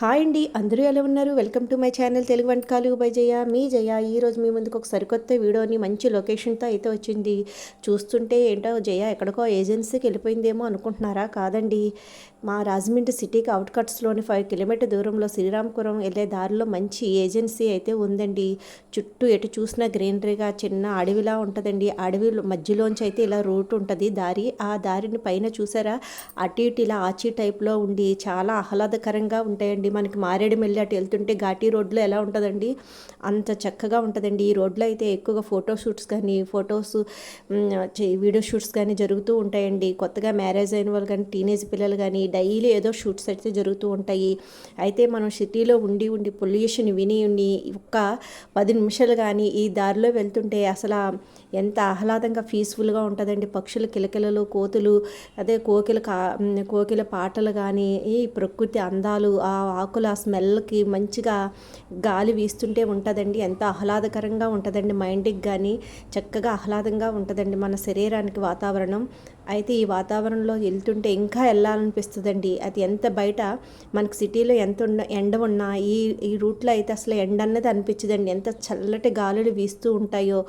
Hi అండి అందరూ ఎలా ఉన్నారు? Welcome to my channel Telugu వంటకాలు బై జయ. మీ జయ ఈరోజు మీ ముందుకు ఒక సరికొత్త వీడియోని మంచి లొకేషన్తో అయితే వచ్చింది. చూస్తుంటే ఏంటో జయ ఎక్కడికో ఏజెన్సీకి వెళ్ళిపోయిందేమో అనుకుంటున్నారా? కాదండి. మా రాజమండ్రి సిటీకి అవుట్కట్స్లోని ఫైవ్ కిలోమీటర్ దూరంలో శ్రీరామపురం వెళ్ళే దారిలో మంచి ఏజెన్సీ అయితే ఉందండి. చుట్టూ ఎటు చూసినా గ్రీనరీగా చిన్న అడవిలా ఉంటుందండి. అడవి మధ్యలోంచి అయితే ఇలా రూట్ ఉంటుంది. దారి ఆ దారిని పైన చూసారా? అటు ఇటు ఇలా ఆచి టైప్లో ఉండి చాలా ఆహ్లాదకరంగా ఉంటాయండి. మనకి మారేడుమిల్లి అటు వెళ్తుంటే ఘాటీ రోడ్లో ఎలా ఉంటుందండి? అంత చక్కగా ఉంటుందండి. ఈ రోడ్లో అయితే ఎక్కువగా ఫోటో షూట్స్ కానీ ఫొటోస్ వీడియో షూట్స్ కానీ జరుగుతూ ఉంటాయండి. కొత్తగా మ్యారేజ్ అయిన వాళ్ళు కానీ టీనేజ్ పిల్లలు కానీ డైలీ ఏదో షూట్స్ అయితే జరుగుతూ ఉంటాయి. అయితే మనం సిటీలో ఉండి ఉండి పొల్యూషన్ విని ఉండి ఒక్క పది నిమిషాలు కానీ ఈ దారిలో వెళ్తుంటే అసలు ఎంత ఆహ్లాదంగా పీస్ఫుల్గా ఉంటుందండి. పక్షులు కిలకిలలు కోతులు అదే కోకిల కా కోకిల పాటలు కానీ ఈ ప్రకృతి అందాలు ఆ ఆకుల స్మెల్కి మంచిగా గాలి వీస్తుంటే ఉంటుందండి. ఎంత ఆహ్లాదకరంగా ఉంటుందండి. మైండ్కి కానీ చక్కగా ఆహ్లాదంగా ఉంటుందండి మన శరీరానికి వాతావరణం. అయితే ఈ వాతావరణంలో వెళ్తుంటే ఇంకా వెళ్ళాలనిపిస్తుందండి. అది ఎంత బయట మనకు సిటీలో ఎంత ఉన్న ఎండ ఉన్నా ఈ ఈ రూట్లో అయితే అసలు ఎండ అన్నది అనిపించదండి. ఎంత చల్లటి గాలులు వీస్తూ ఉంటాయో.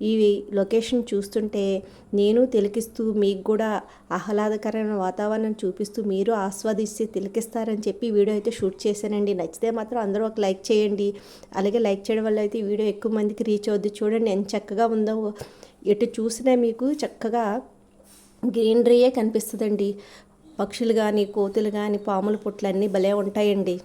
ఈ లొకేషన్ చూస్తుంటే నేను తిలకిస్తూ మీకు కూడా ఆహ్లాదకరమైన వాతావరణం చూపిస్తూ మీరు ఆస్వాదిస్తే తిలకిస్తారని చెప్పి వీడియో అయితే షూట్ చేశానండి. నచ్చితే మాత్రం అందరూ ఒక లైక్ చేయండి. అలాగే లైక్ చేయడం వల్ల అయితే ఈ వీడియో ఎక్కువ మందికి రీచ్ అవుద్ది. చూడండి ఎంత చక్కగా ఉందో. ఎటు చూసినా మీకు చక్కగా గ్రీనరీయే కనిపిస్తుందండి. పక్షులు కానీ కోతులు కానీ పాముల పుట్లు అన్నీ భలే ఉంటాయండి.